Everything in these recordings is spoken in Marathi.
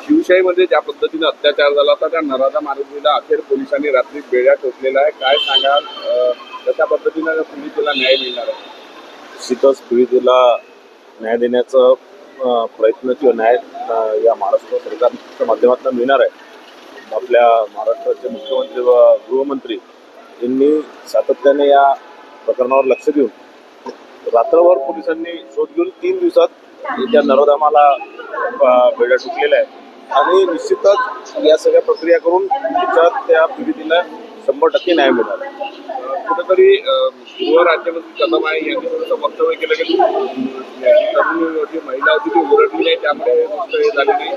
शिवशाहीमध्ये ज्या पद्धतीने अत्याचार झाला होता त्या नराधा मारुतीला अखेर पोलिसांनी रात्री बेड्या ठोकलेला आहे काय सांगाल? कशा पद्धतीनं पीडितेला न्याय मिळणार आहे? निश्चितच पीडितेला न्याय देण्याचा प्रयत्न किंवा न्याय या महाराष्ट्र सरकारच्या माध्यमातून मिळणार आहे. आपल्या महाराष्ट्राचे मुख्यमंत्री व गृहमंत्री यांनी सातत्याने या प्रकरणावर लक्ष देऊन रात्रभर पोलिसांनी शोध घेऊन तीन दिवसात त्या नरोदामाला अ, बेड्या टुकलेल्या आहेत. आणि निश्चितच या सगळ्या प्रक्रिया करून त्याच्यात त्या पीडितीला शंभर टक्के न्याय मिळणार कुठेतरी गृह राज्यमंत्री कदम आहे यांनी थोडंसं वक्तव्य केलं की अं, तरुण जी महिला होती ती ओरडली नाही त्यामुळे हे झाली नाही.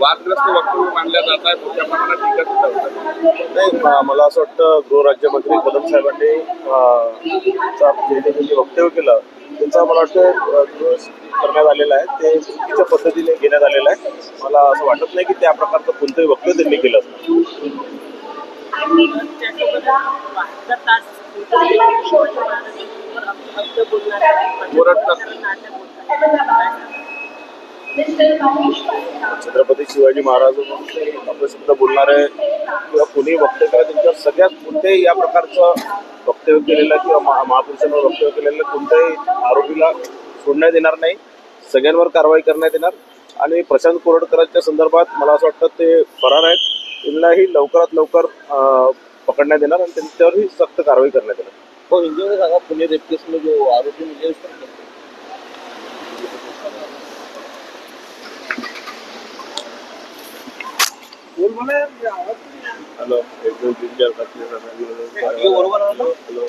वादग्रस्त वक्तव्य मांडल्या जात आहे मोठ्या प्रमाणात टीका सुद्धा होत आहे. नाही मला असं वाटतं गृहराज्यमंत्री कदम साहेबांनी जे त्यांनी वक्तव्य केलं त्यांचा मला वाटतं करण्यात आलेला आहे ते चुकीच्या पद्धतीने घेण्यात आलेलं आहे. मला असं वाटत नाही की त्या प्रकारचं कोणतंही वक्तव्य त्यांनी केलं. असतं छत्रपती शिवाजी महाराज शब्द बोलणारे किंवा कोणी वक्तव्य केलं त्यांच्यावर सगळ्यात कोणत्याही या प्रकारचं वक्तव्य केलेलं किंवा महा- महापुरुषांवर वक्तव्य केलेलं कोणत्याही आरोपीला सोडण्यात येणार नाही. सगळ्यांवर कारवाई करण्यात येणार. आणि प्रशांत कोरडकरांच्या संदर्भात मला असं वाटतं ते फरार आहेत. त्यांनाही लवकरात लवकर पकडण्यात येणार आणि त्यांच्यावरही सक्त कारवाई करण्यात येणार. सांगा पुणे रेप जो आरोपी मुझे hello exam teacher hello hello hello